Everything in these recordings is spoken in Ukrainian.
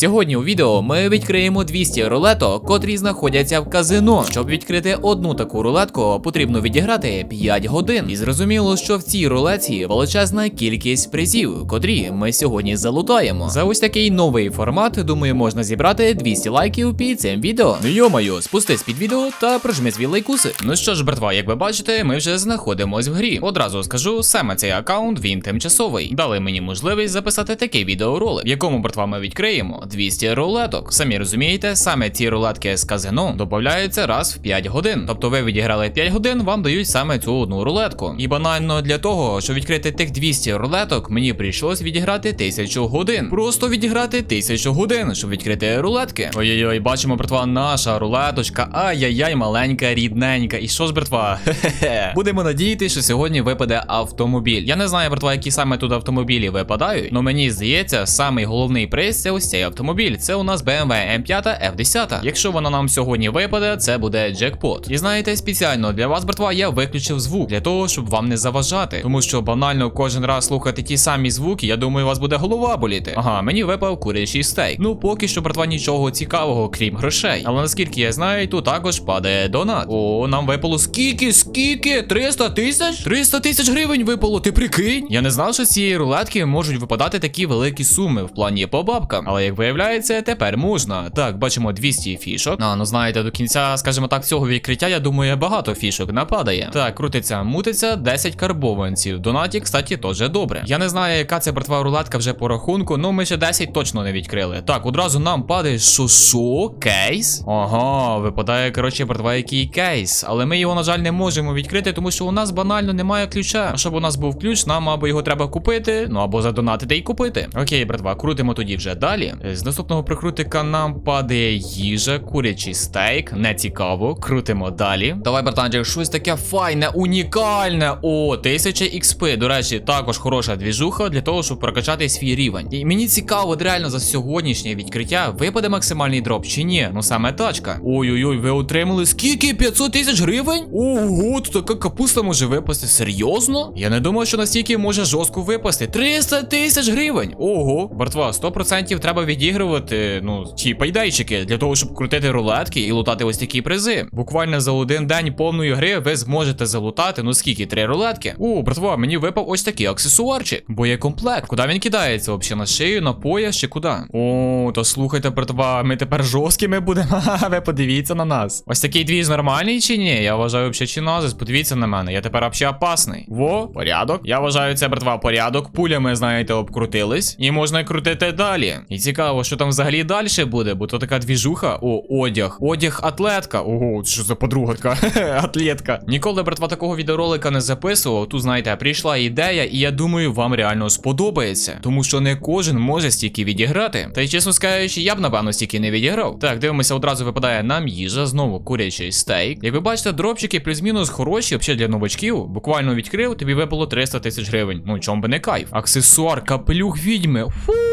Сьогодні у відео ми відкриємо 200 рулеток, котрі знаходяться в казино. Щоб відкрити одну таку рулетку, потрібно відіграти 5 годин. І зрозуміло, що в цій рулеті величезна кількість призів, котрі ми сьогодні залутаємо. За ось такий новий формат, думаю, можна зібрати 200 лайків під цим відео. Ну йомаю, спустись під відео та прожми свій лайкуси. Ну що ж, братва, як ви бачите, ми вже знаходимось в грі. Одразу скажу, саме цей аккаунт він тимчасовий. Дали мені можливість записати такий відеоролик, в якому братва ми відкриємо 200 рулеток. Самі розумієте, саме ці рулетки з казино додаються раз в 5 годин. Тобто ви відіграли 5 годин, вам дають саме цю одну рулетку. І банально для того, щоб відкрити тих 200 рулеток, мені прийшлось відіграти 1000 годин. Просто відіграти 1000 годин, щоб відкрити рулетки. Ой-ой-ой, бачимо, братва, наша рулеточка. Ай-яй-яй, маленька, рідненька. І що ж, братва? Хе-хе. Будемо надіятися, що сьогодні випаде автомобіль. Я не знаю, братва, які саме тут автомобілі випадають, але мені здається, самий головний приз це ось цей автомобіль. Це у нас BMW M5 F10. Якщо вона нам сьогодні випаде, це буде джекпот. І знаєте, спеціально для вас, братва, я виключив звук для того, щоб вам не заважати. Тому що банально кожен раз слухати ті самі звуки, я думаю, у вас буде голова боліти. Ага, мені випав курячий стейк. Ну поки що, братва, нічого цікавого, крім грошей. Але наскільки я знаю, тут також падає донат. О, нам випало скільки, скільки? 300 тисяч? 300 тисяч гривень випало, ти прикинь? Я не знав, що цієї рулетки можуть випадати такі великі суми в плані по бабкам. Але як виявляється, тепер можна. Так, бачимо 200 фішок. А, ну знаєте, до кінця, скажімо так, цього відкриття, я думаю, багато фішок нападає. Так, крутиться, мутиться 10 карбованців. Донаті, кстати, теж добре. Я не знаю, яка це братва рулетка вже по рахунку, ну ми ще 10 точно не відкрили. Так, одразу нам падає що? Кейс? Ага, випадає, коротше, братва, який кейс. Але ми його, на жаль, не можемо відкрити, тому що у нас банально немає ключа. А щоб у нас був ключ, нам або його треба купити, ну або задонатити і купити. Окей, братва, крутимо тоді вже далі. З наступного прикрутика нам падає їжа, курячий стейк. Не цікаво. Крутимо далі. Давай, братанчик, щось таке файне, унікальне. О, 1000 XP. До речі, також хороша двіжуха для того, щоб прокачати свій рівень. І мені цікаво, реально за сьогоднішнє відкриття випаде максимальний дроп чи ні? Ну саме тачка. Ой-ой-ой, ви отримали скільки? 500 тисяч гривень? Ого, тут така капуста може випасти. Серйозно? Я не думав, що настільки може жорстко випасти. 300 тисяч гривень. Ого, братва, 100% треба відігрувати, ну, ті пайдайчики для того, щоб крутити рулетки і лутати ось такі призи. Буквально за один день повної гри ви зможете залутати, ну скільки, три рулетки. О, братва, мені випав ось такий аксесуарчик. Боєкомплект. Куди він кидається взагалі? На шию, на пояс чи куди? О, то слухайте, братва, ми тепер жорсткими будемо. Ви подивіться на нас. Ось такий двіж нормальний чи ні? Я вважаю, взагалі чи назис. Подивіться на мене. Я тепер взагалі опасний. Во, порядок. Я вважаю, це, братва, порядок. Пулями, знаєте, обкрутились. І можна крутити далі. І цікаво, що там взагалі далі буде, бо то така двіжуха. О, одяг. Одяг атлетка. Ого, що за подруга така? Атлетка. Ніколи, братва, такого відеоролика не записував. Тут, знаєте, прийшла ідея, і я думаю, вам реально сподобається. Тому що не кожен може стільки відіграти. Та й чесно скажучи, я б напевно стільки не відіграв. Так, дивимося, одразу випадає нам їжа, знову курячий стейк. Як ви бачите, дропчики плюс-мінус хороші, взагалі для новачків. Буквально відкрив, тобі випало 300 тисяч гривень. Ну чом би не кайф. Аксесуар, капелюх відьми. Фу.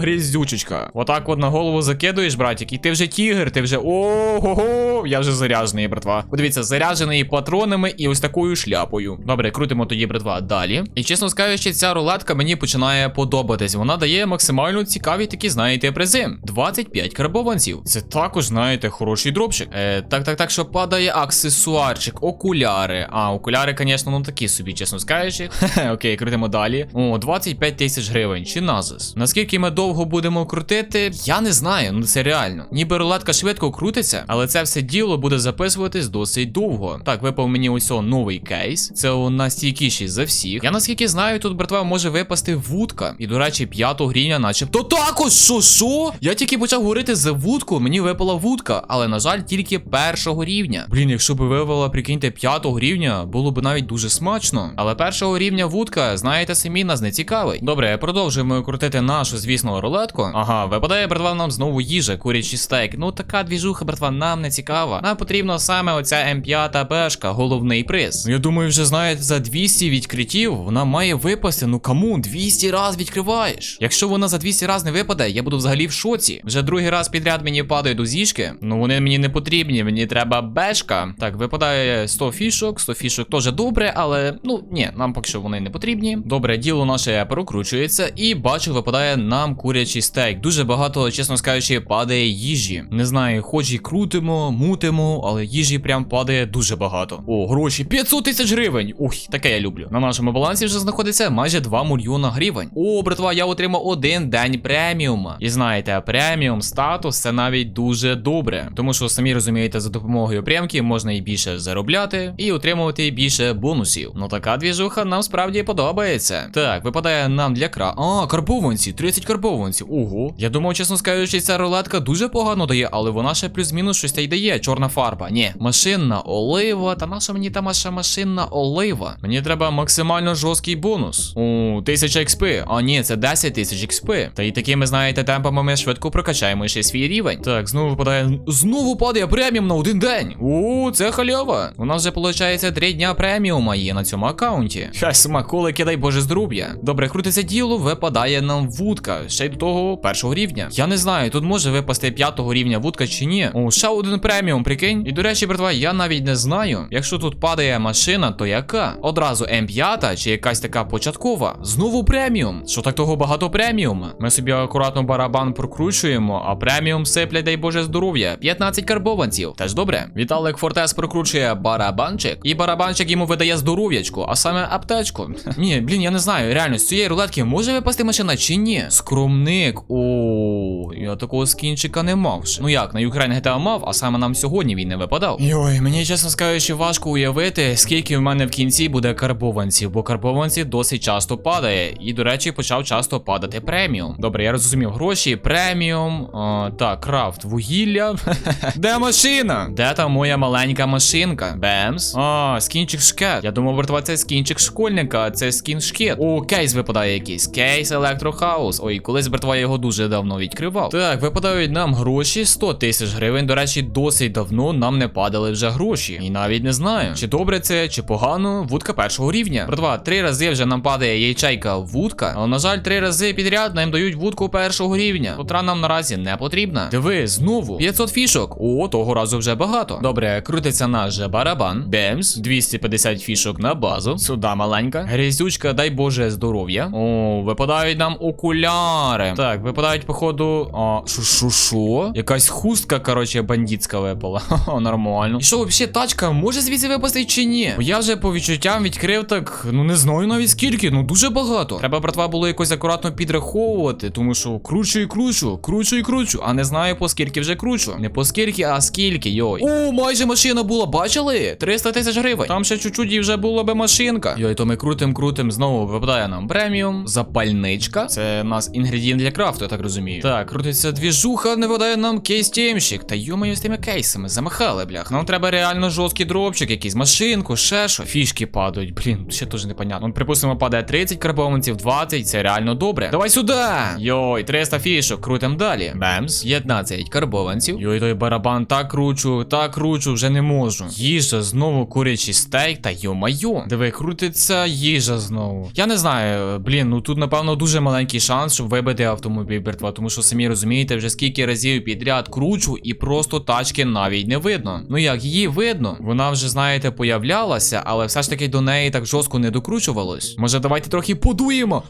Гріздючечка. Отак от на голову закидуєш, братик, і ти вже тігр, ти вже ого-го, я вже заряджений, братва. Подивіться, заряджений патронами і ось такою шляпою. Добре, крутимо тоді, братва, далі. І чесно скажучи, ця рулетка мені починає подобатись. Вона дає максимально цікаві такі, знаєте, призи. 25 карбованців. Це також, знаєте, хороший дропчик. Е, так, так, так, що падає аксесуарчик, окуляри. А, окуляри, звісно, ну такі собі, чесно скажучи. Окей, крутимо далі. О, 25 тисяч гривень. Чи назис? Наскільки ми довго будемо крутити, я не знаю, ну це реально. Ніби рулетка швидко крутиться, але це все діло буде записуватись досить довго. Так, випав мені ось новий кейс. Це у найстійкіший за всіх. Я наскільки знаю, тут братва може випасти вудка. І, до речі, п'ятого рівня, начебто також що що? Я тільки почав говорити за вудку, мені випала вудка, але на жаль, тільки першого рівня. Блін, якщо б вивела, прикиньте, п'ятого рівня, було б навіть дуже смачно. Але першого рівня вудка, знаєте, самі нас не цікавить. Добре, продовжуємо крутити нашу, звісно, рулетку. Ага, випадає, братва, нам знову їжа, курячий стейк. Ну така двіжуха, братва, нам не цікава. Нам потрібно саме оця М5 бешка, головний приз. Ну я думаю, вже знаєте, за 200 відкриттів вона має випасти. Ну кому 200 раз відкриваєш. Якщо вона за 200 раз не випаде, я буду взагалі в шоці. Вже другий раз підряд мені падають до зішки. Ну вони мені не потрібні, мені треба бешка. Так, випадає 100 фішок, 100 фішок теж добре, але ну ні, нам поки що вони не потрібні. Добре, діло наше прокручується, і бачу, випадає нам курячий стейк. Дуже багато, чесно скажучи, падає їжі. Не знаю, хоч і крутимо, мутимо, але їжі прям падає дуже багато. О, гроші 500 тисяч гривень. Ух, таке я люблю. На нашому балансі вже знаходиться майже 2 мільйона гривень. О, братва, я отримав один день преміума. І знаєте, преміум статус це навіть дуже добре. Тому що самі розумієте, за допомогою прямки можна і більше заробляти, і отримувати більше бонусів. Ну така двіжуха нам справді подобається. Так, випадає нам для кра. А, карбованці, 30 карбованців. Ого. Я думав, чесно скажучи, ця рулетка дуже погано дає, але вона ще плюс-мінус щось та й дає. Чорна фарба. Ні, машинна олива. Та наша мені та наша машинна олива? Мені треба максимально жорсткий бонус. О, 1000 XP. А ні, це 10 тисяч XP. Та й такими, знаєте, темпами ми швидко прокачаємо ще свій рівень. Так, знову випадає. Знову падає преміум на один день. О, це халява. У нас вже виходить 3 дня преміума є на цьому аккаунті. Хай смаколики, дай Боже здоров'я. Добре, крутиться діло, випадає нам вудка. Ще й до того першого рівня. Я не знаю, тут може випасти п'ятого рівня вудка чи ні. О, ще один преміум, прикинь. І до речі, братва, я навіть не знаю. Якщо тут падає машина, то яка? Одразу М5 чи якась така початкова. Знову преміум. Що так того багато преміум? Ми собі акуратно барабан прокручуємо, а преміум сиплять, дай Боже здоров'я. 15 карбованців. Теж добре. Віталик Фортес прокручує барабанчик, і барабанчик йому видає здоров'ячку, а саме аптечку. Ні, блін, я не знаю. Реально, з цієї рулетки може випасти машина чи ні? Скромник. О, я такого скінчика не мав. ще. Ну як, на Ukraine GTA мав, а саме нам сьогодні він не випадав. Йой, мені чесно скажучи, важко уявити, скільки в мене в кінці буде карбованців, бо карбованців досить часто падає. І, до речі, почав часто падати преміум. Добре, я розумів. Гроші, преміум. О, так, крафт, вугілля. Де машина? Де та моя маленька машинка? Бемс. А, скінчик шкет. Я думав, братва, це скінчик школьника, це скін шкет. О, кейс випадає якийсь. Кейс електрохаус. Ой, колись братва його дуже давно відкривав. Так, випадають нам гроші 100 тисяч гривень. До речі, досить давно нам не падали вже гроші. І навіть не знаю, чи добре це, чи погано. Вудка першого рівня. Братва, три рази вже нам падає яйчайка вудка. Але, на жаль, три рази підряд нам дають вудку першого рівня. Котра нам наразі не потрібна. Диви, знову 500 фішок. О, того разу вже багато. Добре, крутиться наш же барабан. Бемс, 250 фішок на базу. Сюда маленька. Грязючка, дай Боже, здоров'я. О, випадають нам окуляри. Так, випадають, походу. А, шо, шо, шо? Якась хустка, короче, бандитська випала. Ха-ха, нормально. І що, взагалі, тачка може звідси випасти чи ні? Бо я вже по відчуттям відкрив так, ну не знаю навіть скільки, ну дуже багато. Треба, братва, було якось акуратно підраховувати, тому що кручу і кручу, кручу і кручу, а не знаю по скільки вже кручу. Не по скільки, а скільки, йой. О, майже машина була, бачили? 300 тисяч гривень. Там ще чуть-чуть і вже була би машинка. Йой, то ми крутим, крутим, знову випадає нам преміум, запальничка. Це у нас інгредієнт для крафту, я так розумію. Так, крутиться двіжуха, не видає нам кейс тємщик. Та йомаю з тими кейсами, замахали, блях. Нам треба реально жорсткий дропчик, якийсь машинку, ще що. Фішки падають, блін, ще теж непонятно. Ну, припустимо, падає 30 карбованців, 20, це реально добре. Давай сюди! Йой, 300 фішок, крутим далі. Бемс, 15 карбованців. Йой, той барабан так кручу, так кручу, вже не можу. Їжа, знову курячий стейк, та йо-майо. Диви, крутиться їжа знову. Я не знаю, блін, ну тут, напевно, дуже маленький шанс, щоб вибити автомобіль бертва, тому що самі розумієте, вже скільки разів підряд кручу, і просто тачки навіть не видно. Ну як, її видно, вона вже, знаєте, появлялася, але все ж таки до неї так жорстко не докручувалось. Може, давайте трохи подуємо.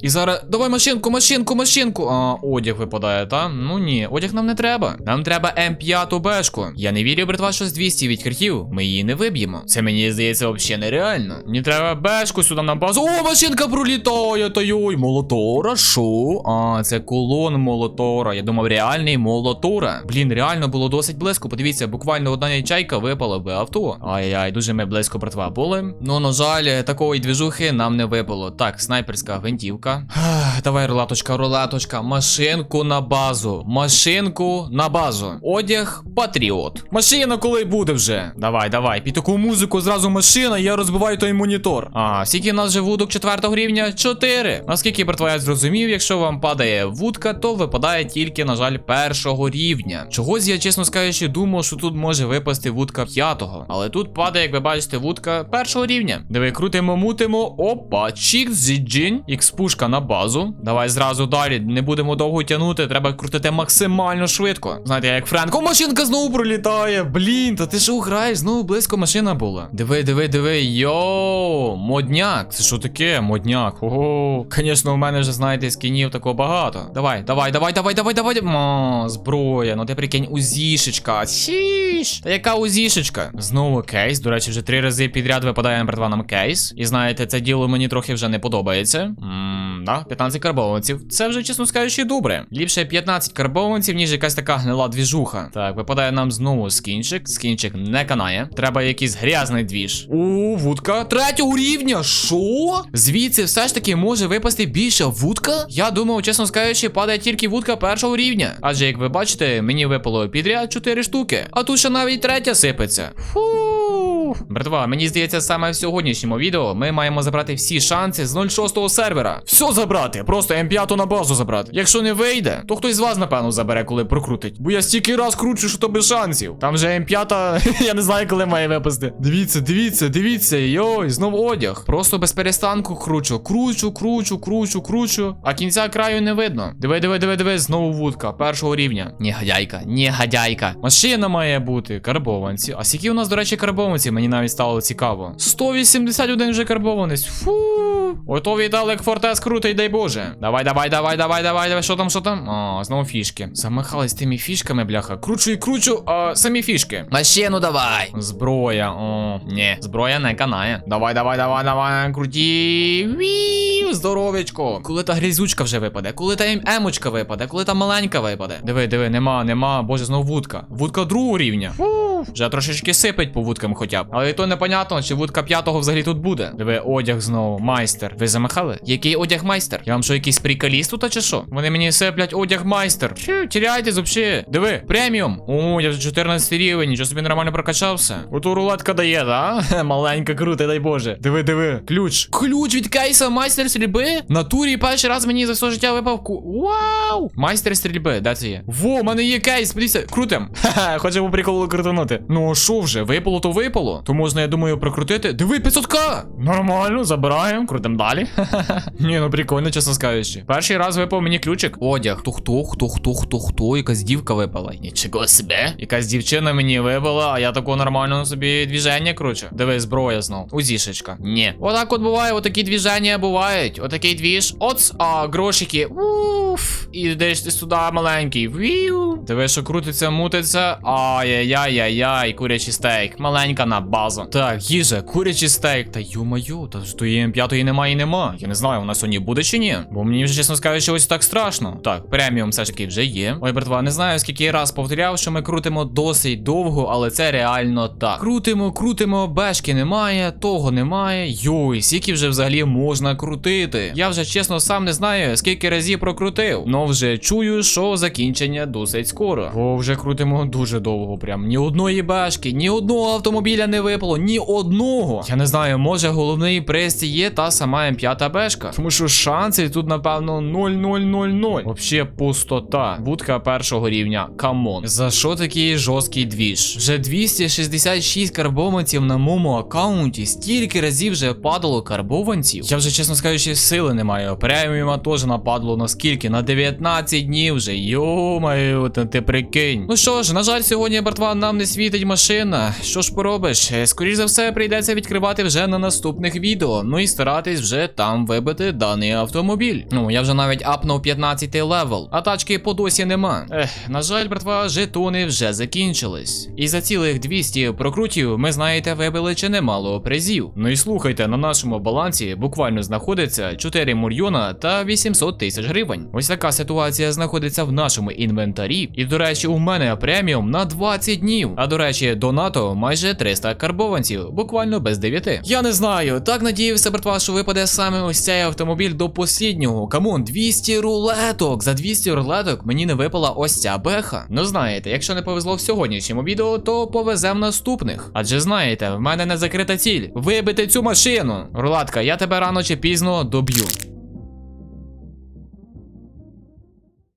І зараз давай машинку, машинку, машинку. А, одяг випадає, та? Ну ні, одяг нам не треба. Нам треба М5 бешку. Я не вірю, братва, що з 200 відкриттів ми її не виб'ємо. Це мені здається взагалі нереально. Мені треба бешку сюди на базу. О, машинка пролітає, та йой, молотора, шо? А, це колон молотора. Я думав, реальний молотора. Блін, реально було досить близько. Подивіться, буквально одна ячайка випала би авто. Ай-яй, дуже ми близько, братва, були. Ну, на жаль, такої двіжухи нам не випало. Так, снайперська гвинтівка. Ах, Давай, рулаточка, рулаточка. Машинку на базу. Машинку на базу. Одяг патріот. Машина коли буде вже? Давай, давай. Під таку музику зразу машина, я розбиваю той монітор. А, скільки в нас же вудок четвертого рівня? Чотири. Наскільки, братва, зрозумів, якщо вам падає вудка, то випадає тільки, на жаль, першого рівня. Чогось я, чесно скажучи, думав, що тут може випасти вудка п'ятого. Але тут падає, як ви бачите, вудка першого рівня. Диви, крутимо, мутимо. Опа, чік, зіджін. Ікспушка бешка на базу. Давай зразу далі. Не будемо довго тягнути, треба крутити максимально швидко. Знаєте, як Френко, машинка знову пролітає. Блін, та ти що граєш? Знову близько машина була. Диви, диви, диви. Йоу, модняк. Це що таке? Модняк. Ого. Звісно, у мене вже, знаєте, скінів такого багато. Давай, давай, давай, давай, давай, давай. Мо, зброя. Ну ти прикинь, узішечка. Сіш. Та яка узішечка? Знову кейс. До речі, вже три рази підряд випадає перед нам кейс. І знаєте, це діло мені трохи вже не подобається. Ммм, да, 15 карбованців. Це вже, чесно скажучи, добре. Ліпше 15 карбованців, ніж якась така гнила двіжуха. Так, випадає нам знову скінчик. Скінчик не канає. Треба якийсь грязний двіж. У, вудка третього рівня. Що? Звідси все ж таки може випасти більше вудка? Я думав, чесно скажучи, падає тільки вудка першого рівня. Адже, як ви бачите, мені випало підряд 4 штуки. А тут ще навіть третя сипеться. Фу. Братва, мені здається, саме в сьогоднішньому відео ми маємо забрати всі шанси з 06 сервера. Все забрати, просто М5 на базу забрати. Якщо не вийде, то хтось з вас, напевно, забере, коли прокрутить. Бо я стільки раз кручу, що то без шансів. Там вже М5, я не знаю, коли має випасти. Дивіться, дивіться, дивіться, йой, знов одяг. Просто без перестанку кручу, кручу, кручу, кручу, кручу. А кінця краю не видно. Диви, диви, диви, диви, знову вудка, першого рівня. Негодяйка, негодяйка. Машина має бути, карбованці. А скільки у нас, до речі, карбованці? Мені навіть стало цікаво. 181 вже карбованець. Фу. Ото Віталик Фортес крутий, дай Боже. Давай, давай, давай, давай, давай, давай. Що там, що там? О, знову фішки. Замахались тими фішками, бляха. Кручу і кручу, а самі фішки. Машину давай. Зброя. О, ні, зброя не канає. Давай, давай, давай, давай, круті. Віу, здоровечко. Коли та грізючка вже випаде, коли та ем- емочка випаде, коли та маленька випаде. Диви, диви, нема, нема. Боже, знову вудка. Вудка другого рівня. Фу. Вже трошечки сипить по вудкам хоча б. Але і то непонятно, чи вудка п'ятого взагалі тут буде. Диви, одяг знову. Майстер. Ви замахали? Який одяг майстер? Я вам що, якийсь приколіст тут, чи що? Вони мені сиплять одяг майстер. Чи, тіряйте взагалі. Диви, преміум. О, я вже 14 рівень, нічого собі нормально прокачався. Ото рулетка дає, да? Маленька, крута, дай Боже. Диви, диви. Ключ. Ключ від кейса майстер стрільби? В Натурі перший раз мені за все життя випав ку. Вау! Майстер стрільби, де це є? Во, у мене є кейс, подивіться, крутим. Ха-ха, приколу крутанути. Ну, а що вже, випало, то випало. То можна, я думаю, прокрутити. Диви, 500к! Нормально, забираємо, крутим далі. Ні, ну прикольно, чесно скажучи. Перший раз випав мені ключик. Одяг. Хто хто, хто, хто, хто, хто, якась дівка випала. Нічого себе. Якась дівчина мені випала, а я такого нормального собі двіження кручу. Диви, зброя знов. Узішечка. Ні. Отак от буває, отакі двіження бувають. Отакий двіж. Оц, а грошики. Уф. І ти сюди маленький. Віу. Диви, що крутиться, мутиться. Ай-яй-яй-яй-яй, курячий стейк. Маленька на базу. Так, їжа, курячий стейк. Та ю-маю, та ж тої М5 немає і нема. Я не знаю, вона сьогодні буде чи ні. Бо мені вже чесно скажучи, ось так страшно. Так, преміум все ж таки вже є. Ой, братва, не знаю, скільки я раз повторяв, що ми крутимо досить довго, але це реально так. Крутимо, крутимо, бешки немає, того немає. Йой, скільки вже взагалі можна крутити. Я вже чесно сам не знаю, скільки разів прокрутив. Но вже чую, що закінчення досить скоро. Бо вже крутимо дуже довго. Прям ні одної бешки, ні одного автомобіля не випало, ні одного. Я не знаю, може головний приз є та сама М5 бешка. Тому що шанси тут, напевно, 0-0-0-0. Вообще пустота. Будка першого рівня. Камон. За що такий жорсткий двіж? Вже 266 карбованців на моєму аккаунті. Стільки разів вже падало карбованців. Я вже, чесно скажучи, сили не маю. Преміума теж нападло на скільки? На 19 днів вже. Йо-маю, ти прикинь. Ну що ж, на жаль, сьогодні, братва, нам не світить машина. Що ж поробиш? Е, Скоріш за все, прийдеться відкривати вже на наступних відео. Ну і старатись вже там вибити даний автомобіль. Ну, я вже навіть апнув 15 левел, а тачки по досі нема. Ех, на жаль, братва, жетони вже закінчились. І за цілих 200 прокрутів ми, знаєте, вибили чи немало призів. Ну і слухайте, на нашому балансі буквально знаходиться 4 мільйона та 800 тисяч гривень. Ось така ситуація знаходиться в нашому інвентарі. І, до речі, у мене преміум на 20 днів. А до речі, до НАТО майже 300 карбованців, буквально без 9. Я не знаю, так надіявся, братва, що випаде саме ось цей автомобіль до посліднього. Камон, 200 рулеток. За 200 рулеток мені не випала ось ця беха. Ну знаєте, якщо не повезло в сьогоднішньому відео, то повезе наступних. Адже знаєте, в мене не закрита ціль. Вибити цю машину. Рулатка, я тебе рано чи пізно доб'ю.